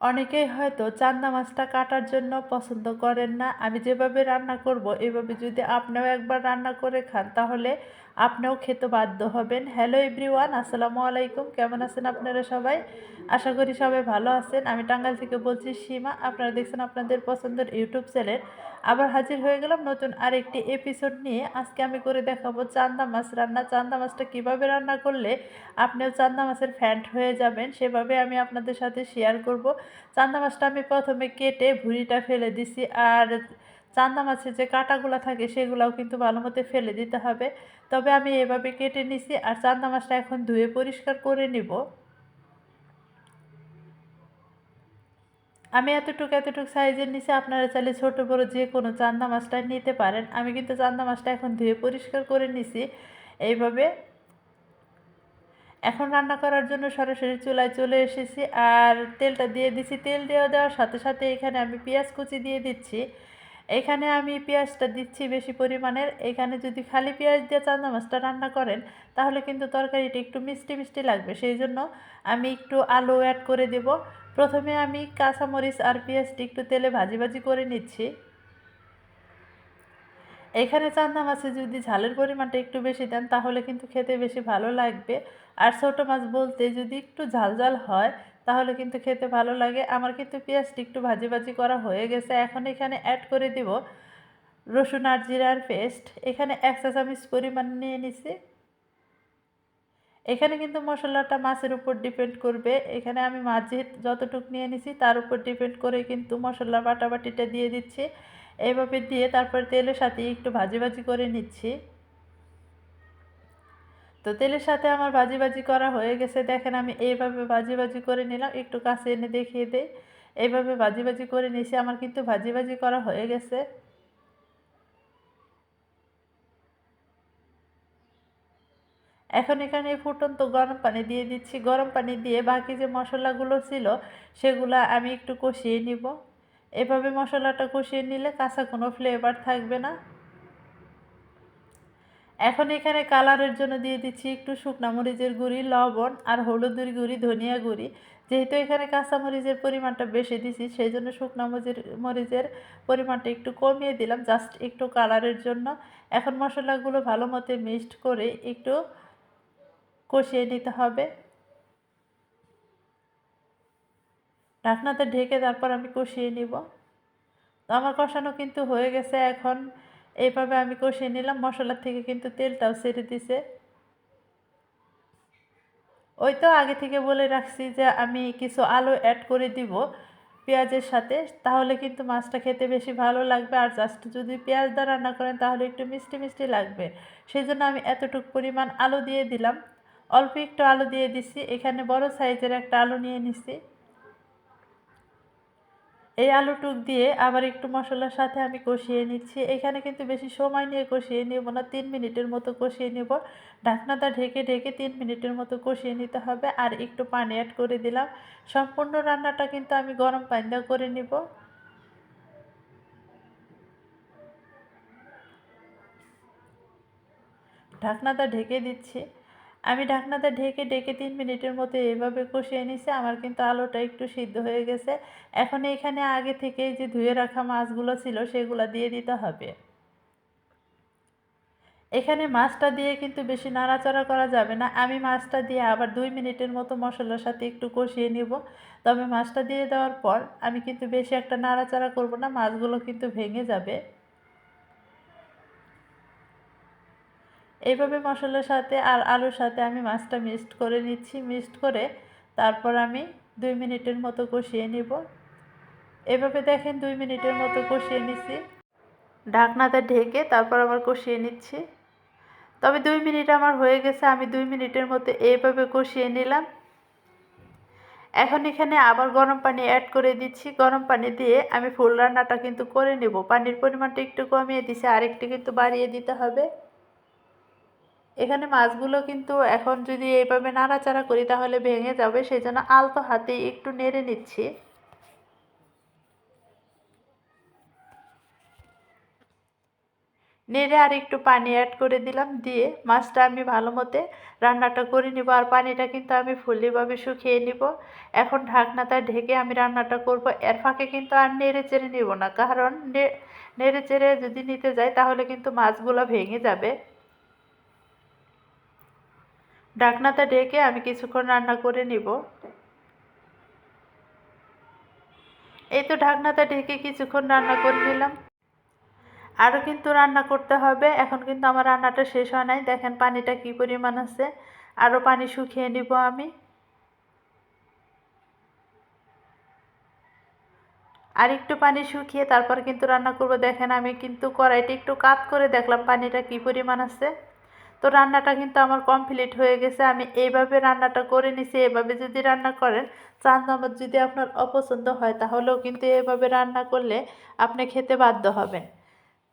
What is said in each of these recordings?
অনেকেই হয়তো চান্দা মাছটা কাটার জন্য পছন্দ করেন না। আমি যেভাবে রান্না করব, এভাবে যদি আপনিও একবার রান্না করে খান, তাহলে আপনিও খেতে বাধ্য হবেন। হ্যালো এভরিওয়ান আসসালামু আলাইকুম। কেমন আছেন আপনারা সবাই? আশা করি সবাই ভালো আছেন। আমি টাঙ্গাইল থেকে বলছি সীমা। আপনারা দেখছেন আপনাদের পছন্দের ইউটিউব চ্যানেল। আবার হাজির হয়ে গেলাম নতুন আরেকটি এপিসোড নিয়ে। আজকে আমি করে দেখাবো চান্দা মাছ রান্না। চান্দা মাছটা কীভাবে রান্না করলে আপনিও চান্দা মাছের ফ্যান্ট হয়ে যাবেন, সেভাবে আমি আপনাদের সাথে শেয়ার করব। চান্দা মাছটা আমি প্রথমে কেটে ভুঁড়িটা ফেলে দিছি। আর চান্দা মাছের যে কাঁটাগুলো থাকে সেগুলোও কিন্তু ভালো মতো ফেলে দিতে হবে। তবে আমি এভাবে কেটে নিছি আর চান্দা মাছটা এখন ধুয়ে পরিষ্কার করে নিব। আমি এতটুকু এতটুকু সাইজের নিচে আপনারা চাইলে ছোটো বড়ো যে কোনো চান্দা মাছটা নিতে পারেন। আমি কিন্তু চান্দা মাছটা এখন ধুয়ে পরিষ্কার করে নিছি এইভাবে। এখন রান্না করার জন্য সরাসরি চুলায় চলে এসেছি আর তেলটা দিয়ে দিছি। তেল দেওয়া দেওয়ার সাথে সাথে এখানে আমি পেঁয়াজ কুচি দিয়ে দিচ্ছি। এখানে আমি পেঁয়াজটা দিচ্ছি বেশি পরিমাণের। এখানে যদি খালি পেঁয়াজ দিয়ে চান্দা মাছটা রান্না করেন, তাহলে কিন্তু তরকারিটা একটু মিষ্টি মিষ্টি লাগবে। সেই জন্য আমি একটু আলু অ্যাড করে দেব। প্রথমে আমি কাঁচামরিচ আর পেঁয়াজটি একটু তেলে ভাজি ভাজি করে নিচ্ছি। এখানে চান্দা মাছে যদি ঝালের পরিমাণটা একটু বেশি দেন, তাহলে কিন্তু খেতে বেশি ভালো লাগবে। আর ছোটো মাছ বলতে যদি একটু ঝাল ঝাল হয় তাহলে কিন্তু খেতে ভালো লাগে। আমার কিন্তু পেঁয়াজটি একটু ভাজি ভাজি করা হয়ে গেছে। এখন এখানে অ্যাড করে দিব রসুন আর জিরার পেস্ট এখানে এক চা চামচ পরিমাণ নিয়ে নিছি। এখানে কিন্তু মশলাটা মাছের উপর ডিপেন্ড করবে। এখানে আমি মাছ যতটুকু নিয়ে নিছি, তার উপর ডিপেন্ড করে কিন্তু মশলা বাটাবাটিটা দিয়ে দিচ্ছি। এইভাবে দিয়ে তারপর তেলের সাথে একটু ভাজি ভাজি করে নিচ্ছি। তো তেলের সাথে আমার ভাজি ভাজি করা হয়ে গেছে। দেখেন আমি এইভাবে ভাজি ভাজি করে নিলাম। একটু কাছে এনে দেখিয়ে দেই। এইভাবে ভাজি ভাজি করে নিয়েছি। আমার কিন্তু ভাজি ভাজি করা হয়ে গেছে। এখন এখানে ফুটন্ত গরম পানি দিয়ে দিচ্ছি। গরম পানি দিয়ে বাকি যে মশলাগুলো ছিল, সেগুলো আমি একটু কষিয়ে নিব। এভাবে মশলাটা কষিয়ে নিলে কাঁচা কোনো ফ্লেভার থাকবে না। এখন এখানে কালারের জন্য দিয়ে দিচ্ছি একটু শুকনা মরিচের গুঁড়ি, লবণ আর হলুদের গুঁড়ি, ধনিয়া গুঁড়ি। যেহেতু এখানে কাঁচা মরিচের পরিমাণটা বেশি দিছি, সেই জন্য শুকনা মরিচের মরিচের পরিমাণটা একটু কমিয়ে দিলাম জাস্ট একটু কালারের জন্য। এখন মশলাগুলো ভালো মতো মিক্সড করে একটু কষিয়ে নিতে হবে। ঢাকনাতে ঢেকে তারপর আমি কষিয়ে নিব। তো আমার কষানো কিন্তু হয়ে গেছে এখন। এইভাবে আমি কষিয়ে নিলাম, মশলার থেকে কিন্তু তেলটাও ছেড়ে দিছে। ওই তো আগে থেকে বলে রাখছি যে আমি কিছু আলু অ্যাড করে দিব পেঁয়াজের সাথে, তাহলে কিন্তু মাছটা খেতে বেশি ভালো লাগবে। আর জাস্ট যদি পেঁয়াজ দা রান্না করেন, তাহলে একটু মিষ্টি মিষ্টি লাগবে। সেই জন্য আমি এতটুকু পরিমাণ আলু দিয়ে দিলাম। অল্প একটু আলু দিয়ে দিছি, এখানে বড় সাইজের একটা আলু নিয়ে নিছি। এই আলু টুক দিয়ে আবার একটু মশলার সাথে আমি কষিয়ে নিচ্ছি। এখানে কিন্তু বেশি সময় নিয়ে কষিয়ে নেব না, তিন মিনিটের মতো কষিয়ে নেব। ঢাকনাটা ঢেকে ঢেকে তিন মিনিটের মতো কষিয়ে নিতে হবে আর একটু পানি অ্যাড করে দিলাম। সম্পূর্ণ রান্নাটা কিন্তু আমি গরম পানি দিয়ে করে নিব। ঢাকনাটা ঢেকে দিচ্ছি। আমি ঢাকনাতে ঢেকে ঢেকে তিন মিনিটের মতো এভাবে কষিয়ে নিছি। আমার কিন্তু আলুটা একটু সিদ্ধ হয়ে গেছে। এখন এখানে আগে থেকে যে ধুয়ে রাখা মাছগুলো ছিল সেগুলো দিয়ে দিতে হবে। এখানে মাছটা দিয়ে কিন্তু বেশি নাড়াচাড়া করা যাবে না। আমি মাছটা দিয়ে আবার দুই মিনিটের মতো মশলার সাথে একটু কষিয়ে নিব। তবে মাছটা দিয়ে দেওয়ার পর আমি কিন্তু বেশি একটা নাড়াচাড়া করব না। মাছগুলো কিন্তু ভেঙে যাবে। এইভাবে মশলার সাথে আর আলুর সাথে আমি মাছটা মিক্সড করে নিচ্ছি। মিক্সড করে তারপর আমি দুই মিনিটের মতো কষিয়ে নিব। এভাবে দেখেন দুই মিনিটের মতো কষিয়ে নিচ্ছি। ঢাকনাতে ঢেকে তারপর আবার কষিয়ে নিচ্ছি। তবে দুই মিনিট আমার হয়ে গেছে, আমি দুই মিনিটের মতো এইভাবে কষিয়ে নিলাম। এখন এখানে আবার গরম পানি অ্যাড করে দিচ্ছি। গরম পানি দিয়ে আমি ফুল রান্নাটা কিন্তু করে নেব। পানির পরিমাণটা একটু কমিয়ে দিচ্ছি আরেকটু কিন্তু বাড়িয়ে দিতে হবে। এখানে মাছগুলো কিন্তু এখন যদি এইভাবে নাড়াচাড়া করি তাহলে ভেঙে যাবে সেই জন্য আলতো হাতে একটু নেড়ে নিচ্ছি। নেড়ে আর একটু পানি অ্যাড করে দিলাম, দিয়ে মাছটা আমি ভালো মতে রান্নাটা করে নিব, আর পানিটা কিন্তু আমি ফুলিভাবে শুকিয়ে নিব। এখন ঢাকনাটা ঢেকে আমি রান্নাটা করব, এর ফাঁকে কিন্তু আর নেড়ে চেড়ে নিব না, কারণ নেড়ে চেড়ে যদি নিতে যাই তাহলে কিন্তু মাছগুলো ভেঙে যাবে। ঢাকনাটা ঢেকে আমি কিছুক্ষণ রান্না করে নিব। এই তো ঢাকনাটা ঢেকে কিছুক্ষণ রান্না করে নিলাম। আরও কিন্তু রান্না করতে হবে। এখন কিন্তু আমার রান্নাটা শেষ হয় নাই। দেখেন পানিটা কি পরিমাণ আছে। আরও পানি শুকিয়ে নিব আমি। আর একটু পানি শুকিয়ে তারপর কিন্তু রান্না করব। দেখেন আমি কিন্তু কড়াইটা একটু কাত করে দেখলাম পানিটা কি পরিমাণ আছে। তো রান্নাটা কিন্তু আমার কমপ্লিট হয়ে গেছে। আমি এইভাবে রান্নাটা করে নিছি, এভাবে যদি রান্না করেন চাঁদ নামাজ যদি আপনার অপছন্দ হয়, তাহলেও কিন্তু এভাবে রান্না করলে আপনি খেতে বাধ্য হবেন।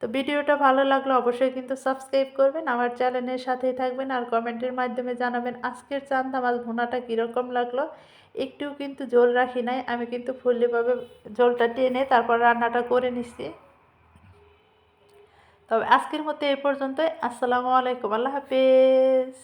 তো ভিডিওটা ভালো লাগলে অবশ্যই কিন্তু সাবস্ক্রাইব করবেন, আমার চ্যানেলের সাথেই থাকবেন আর কমেন্টের মাধ্যমে জানাবেন আজকের চান্দা মাছ ভুনাটা কীরকম লাগল। একটু কিন্তু ঝোল রাখি নাই, আমি কিন্তু ফুললিভাবে ঝোলটা টেনে তারপর রান্নাটা করে নিচ্ছি তবে আজকের মতো এই পর্যন্ত আসসালামু আলাইকুম। আল্লাহ হাফেজ।